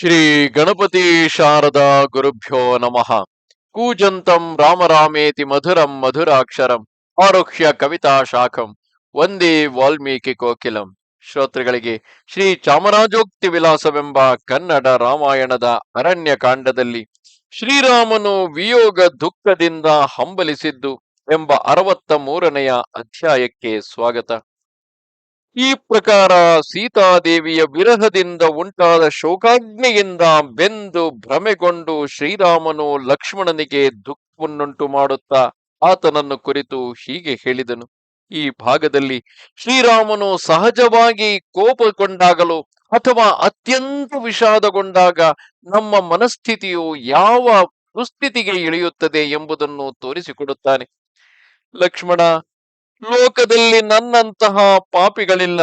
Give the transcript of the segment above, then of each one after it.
ಶ್ರೀ ಗಣಪತಿ ಶಾರದಾ ಗುರುಭ್ಯೋ ನಮಃ. ಕೂಜಂತಂ ರಾಮರಾಮೇತಿ ಮಧುರಂ ಮಧುರಾಕ್ಷರಂ. ಆರುಹ್ಯ ಕವಿತಾ ಶಾಖಂ. ಒಂದೇ ವಾಲ್ಮೀಕಿ ಕೋಕಿಲಂ. ಶ್ರೋತೃಗಳಿಗೆ ಶ್ರೀ ಚಾಮರಾಜೋಕ್ತಿ ವಿಲಾಸವೆಂಬ ಕನ್ನಡ ರಾಮಾಯಣದ ಅರಣ್ಯ ಕಾಂಡದಲ್ಲಿ ಶ್ರೀರಾಮನು ವಿಯೋಗ ದುಃಖದಿಂದ ಹಂಬಲಿಸಿದ್ದು ಎಂಬ ಅರವತ್ತ ಮೂರನೆಯ ಅಧ್ಯಾಯಕ್ಕೆ ಸ್ವಾಗತ. ಈ ಪ್ರಕಾರ ಸೀತಾದೇವಿಯ ವಿರಹದಿಂದ ಉಂಟಾದ ಶೋಕಾಗ್ನಿಯಿಂದ ಬೆಂದು ಭ್ರಮೆಗೊಂಡು ಶ್ರೀರಾಮನು ಲಕ್ಷ್ಮಣನಿಗೆ ದುಃಖವನ್ನುಂಟು ಮಾಡುತ್ತಾ ಆತನನ್ನು ಕುರಿತು ಹೀಗೆ ಹೇಳಿದನು. ಈ ಭಾಗದಲ್ಲಿ ಶ್ರೀರಾಮನು ಸಹಜವಾಗಿ ಕೋಪಗೊಂಡಾಗಲೂ ಅಥವಾ ಅತ್ಯಂತ ವಿಷಾದಗೊಂಡಾಗ ನಮ್ಮ ಮನಸ್ಥಿತಿಯು ಯಾವ ದುಸ್ಥಿತಿಗೆ ಇಳಿಯುತ್ತದೆ ಎಂಬುದನ್ನು ತೋರಿಸಿಕೊಡುತ್ತಾನೆ. ಲಕ್ಷ್ಮಣ ಲೋಕದಲ್ಲಿ ನನ್ನಂತಹ ಪಾಪಿಗಳಿಲ್ಲ.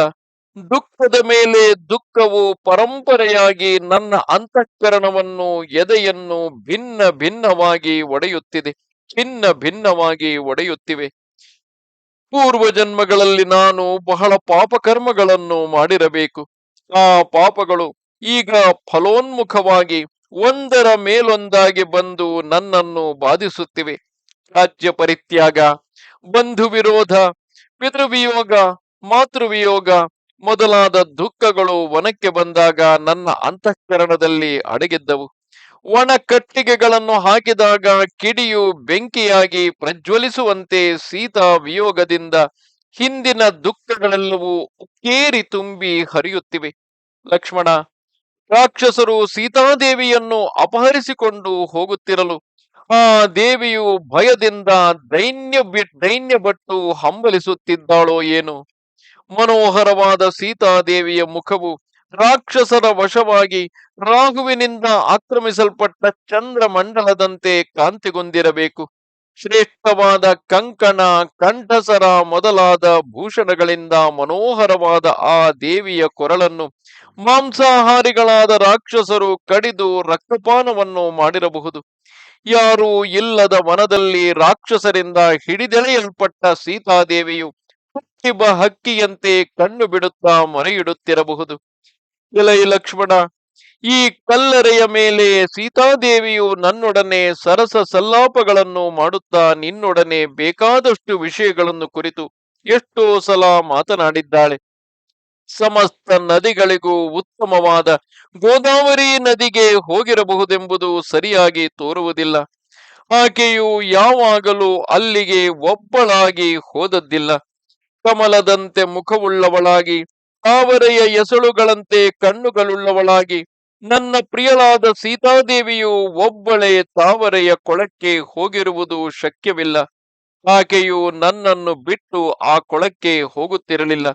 ದುಃಖದ ಮೇಲೆ ದುಃಖವು ಪರಂಪರೆಯಾಗಿ ನನ್ನ ಅಂತಃಕರಣವನ್ನು, ಎದೆಯನ್ನು ಭಿನ್ನ ಭಿನ್ನವಾಗಿ ಒಡೆಯುತ್ತಿದೆ, ಭಿನ್ನ ಭಿನ್ನವಾಗಿ ಒಡೆಯುತ್ತಿವೆ. ಪೂರ್ವ ಜನ್ಮಗಳಲ್ಲಿ ನಾನು ಬಹಳ ಪಾಪಕರ್ಮಗಳನ್ನು ಮಾಡಿರಬೇಕು. ಆ ಪಾಪಗಳು ಈಗ ಫಲೋನ್ಮುಖವಾಗಿ ಒಂದರ ಮೇಲೊಂದಾಗಿ ಬಂದು ನನ್ನನ್ನು ಬಾಧಿಸುತ್ತಿವೆ. ರಾಜ್ಯ ಪರಿತ್ಯಾಗ ಬಂಧು ವಿರೋಧ ಪಿತೃವಿಯೋಗ ಮಾತೃವಿಯೋಗ ಮೊದಲಾದ ದುಃಖಗಳು ವನಕ್ಕೆ ಬಂದಾಗ ನನ್ನ ಅಂತಃಕರಣದಲ್ಲಿ ಅಡಗಿದ್ದವು. ಒಣ ಕಟ್ಟಿಗೆಗಳನ್ನು ಹಾಕಿದಾಗ ಕಿಡಿಯು ಬೆಂಕಿಯಾಗಿ ಪ್ರಜ್ವಲಿಸುವಂತೆ ಸೀತಾ ವಿಯೋಗದಿಂದ ಹಿಂದಿನ ದುಃಖಗಳೆಲ್ಲವೂ ಉಕ್ಕೇರಿ ತುಂಬಿ ಹರಿಯುತ್ತಿವೆ. ಲಕ್ಷ್ಮಣ, ರಾಕ್ಷಸರು ಸೀತಾದೇವಿಯನ್ನು ಅಪಹರಿಸಿಕೊಂಡು ಹೋಗುತ್ತಿರಲು ಆ ದೇವಿಯು ಭಯದಿಂದ ದೈನ್ಯ ದೈನ್ಯ ಬಟ್ಟು ಹಂಬಲಿಸುತ್ತಿದ್ದಾಳೋ ಏನು? ಮನೋಹರವಾದ ಸೀತಾದೇವಿಯ ಮುಖವು ರಾಕ್ಷಸರ ವಶವಾಗಿ ರಾಘುವಿನಿಂದ ಆಕ್ರಮಿಸಲ್ಪಟ್ಟ ಚಂದ್ರಮಂಡಲದಂತೆ ಕಾಂತಿಗೊಂದಿರಬೇಕು ಶ್ರೇಷ್ಠವಾದ ಕಂಕಣ ಕಂಠಸರ ಮೊದಲಾದ ಭೂಷಣಗಳಿಂದ ಮನೋಹರವಾದ ಆ ದೇವಿಯ ಕೊರಳನ್ನು ಮಾಂಸಾಹಾರಿಗಳಾದ ರಾಕ್ಷಸರು ಕಡಿದು ರಕ್ತಪಾನವನ್ನು ಮಾಡಿರಬಹುದು. ಯಾರು ಇಲ್ಲದ ವನದಲ್ಲಿ ರಾಕ್ಷಸರಿಂದ ಹಿಡಿದೆಳೆಯಲ್ಪಟ್ಟ ಸೀತಾದೇವಿಯು ಹಕ್ಕಿಯಂತೆ ಕಣ್ಣು ಬಿಡುತ್ತಾ ಮೊರೆಯಿಡುತ್ತಿರಬಹುದು. ಇಲೈ ಲಕ್ಷ್ಮಣ ಈ ಕಲ್ಲರೆಯ ಮೇಲೆ ಸೀತಾದೇವಿಯು ನನ್ನೊಡನೆ ಸರಸ ಸಲ್ಲಾಪಗಳನ್ನು ಮಾಡುತ್ತಾ ನಿನ್ನೊಡನೆ ಬೇಕಾದಷ್ಟು ವಿಷಯಗಳನ್ನು ಕುರಿತು ಎಷ್ಟೋ ಸಲ ಮಾತನಾಡಿದ್ದಾಳೆ. ಸಮಸ್ತ ನದಿಗಳಿಗೂ ಉತ್ತಮವಾದ ಗೋದಾವರಿ ನದಿಗೆ ಹೋಗಿರಬಹುದೆಂಬುದು ಸರಿಯಾಗಿ ತೋರುವುದಿಲ್ಲ. ಆಕೆಯು ಯಾವಾಗಲೂ ಅಲ್ಲಿಗೆ ಒಬ್ಬಳಾಗಿ ಹೋದದ್ದಿಲ್ಲ. ಕಮಲದಂತೆ ಮುಖವುಳ್ಳವಳಾಗಿ, ತಾವರೆಯ ಎಸಳುಗಳಂತೆ ಕಣ್ಣುಗಳುಳ್ಳವಳಾಗಿ ನನ್ನ ಪ್ರಿಯಳಾದ ಸೀತಾದೇವಿಯು ಒಬ್ಬಳೆ ತಾವರೆಯ ಕೊಳಕ್ಕೆ ಹೋಗಿರುವುದು ಶಕ್ಯವಿಲ್ಲ. ಆಕೆಯು ನನ್ನನ್ನು ಬಿಟ್ಟು ಆ ಕೊಳಕ್ಕೆ ಹೋಗುತ್ತಿರಲಿಲ್ಲ.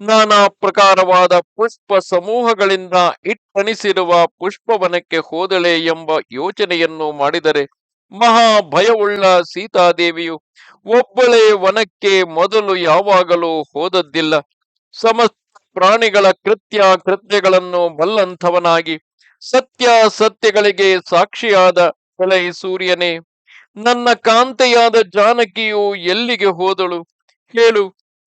ನಾನಾ ಪ್ರಕಾರವಾದ ಪುಷ್ಪ ಸಮೂಹಗಳಿಂದ ಇಟ್ಟಣಿಸಿರುವ ಪುಷ್ಪವನಕ್ಕೆ ಹೋದಳೆ ಎಂಬ ಯೋಚನೆಯನ್ನು ಮಾಡಿದರೆ ಮಹಾ ಭಯವುಳ್ಳ ಸೀತಾದೇವಿಯು ಒಬ್ಬಳೆ ವನಕ್ಕೆ ಮೊದಲು ಯಾವಾಗಲೂ ಹೋದದ್ದಿಲ್ಲ. ಸಮಸ್ತ ಪ್ರಾಣಿಗಳ ಕೃತ್ಯ ಕೃತ್ಯಗಳನ್ನು ಬಲ್ಲಂಥವನಾಗಿ ಸತ್ಯ ಸತ್ಯಗಳಿಗೆ ಸಾಕ್ಷಿಯಾದ ಎಲೈ ಸೂರ್ಯನೇ, ನನ್ನ ಕಾಂತೆಯಾದ ಜಾನಕಿಯು ಎಲ್ಲಿಗೆ ಹೋದಳು? ಹೇಳು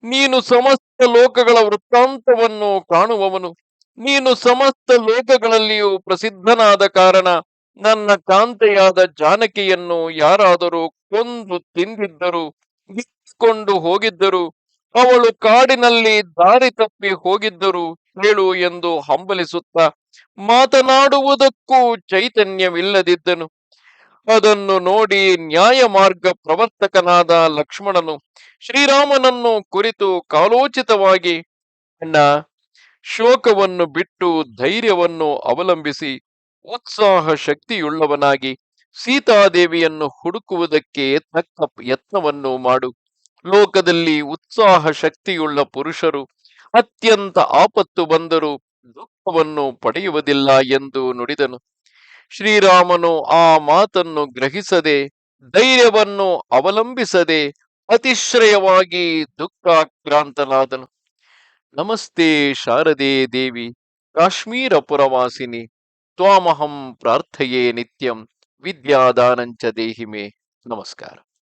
ನೀನು ಸಮಸ್ತ ಲೋಕಗಳ ವೃತ್ತಾಂತವನ್ನು ಕಾಣುವವನು. ನೀನು ಸಮಸ್ತ ಲೋಕಗಳಲ್ಲಿಯೂ ಪ್ರಸಿದ್ಧನಾದ ಕಾರಣ ನನ್ನ ಕಾಂತೆಯಾದ ಜಾನಕಿಯನ್ನು ಯಾರಾದರೂ ಕೊಂದು ತಿಂದಿದ್ದರು ಕೊಂಡು ಹೋಗಿದ್ದರು ಅವಳು ಕಾಡಿನಲ್ಲಿ ದಾರಿ ತಪ್ಪಿ ಹೋಗಿದ್ದರು ಹೇಳು ಎಂದು ಹಂಬಲಿಸುತ್ತ ಮಾತನಾಡುವುದಕ್ಕೂ ಚೈತನ್ಯವಿಲ್ಲದಿದ್ದನು. ಅದನ್ನು ನೋಡಿ ನ್ಯಾಯ ಮಾರ್ಗ ಪ್ರವರ್ತಕನಾದ ಲಕ್ಷ್ಮಣನು ಶ್ರೀರಾಮನನ್ನು ಕುರಿತು ಕಾಲೋಚಿತವಾಗಿ, ಅಣ್ಣ, ಶೋಕವನ್ನು ಬಿಟ್ಟು ಧೈರ್ಯವನ್ನು ಅವಲಂಬಿಸಿ, ಉತ್ಸಾಹ ಶಕ್ತಿಯುಳ್ಳವನಾಗಿ ಸೀತಾದೇವಿಯನ್ನು ಹುಡುಕುವುದಕ್ಕೆ ತಕ್ಕ ಯತ್ನವನ್ನು ಮಾಡು. ಲೋಕದಲ್ಲಿ ಉತ್ಸಾಹ ಶಕ್ತಿಯುಳ್ಳ ಪುರುಷರು ಅತ್ಯಂತ ಆಪತ್ತು ಬಂದರೂ ದುಃಖವನ್ನು ಪಡೆಯುವುದಿಲ್ಲ ಎಂದು ನುಡಿದನು. ಶ್ರೀರಾಮನು ಆ ಮಾತನ್ನು ಗ್ರಹಿಸದೆ, ಧೈರ್ಯವನ್ನು ಅವಲಂಬಿಸದೆ, ಅತಿಶ್ರಯವಾಗಿ ದುಃಖಾಕ್ರಾಂತನಾದನು. ನಮಸ್ತೆ ಶಾರದೆ ದೇವಿ ಕಾಶ್ಮೀರ ಪುರವಾಸಿನಿ ತ್ವಾಮಹಂ ಪ್ರಾರ್ಥಯೇ ನಿತ್ಯಂ, ವಿದ್ಯಾದಾನಂಚ ದೇಹಿಮೆ. ನಮಸ್ಕಾರ.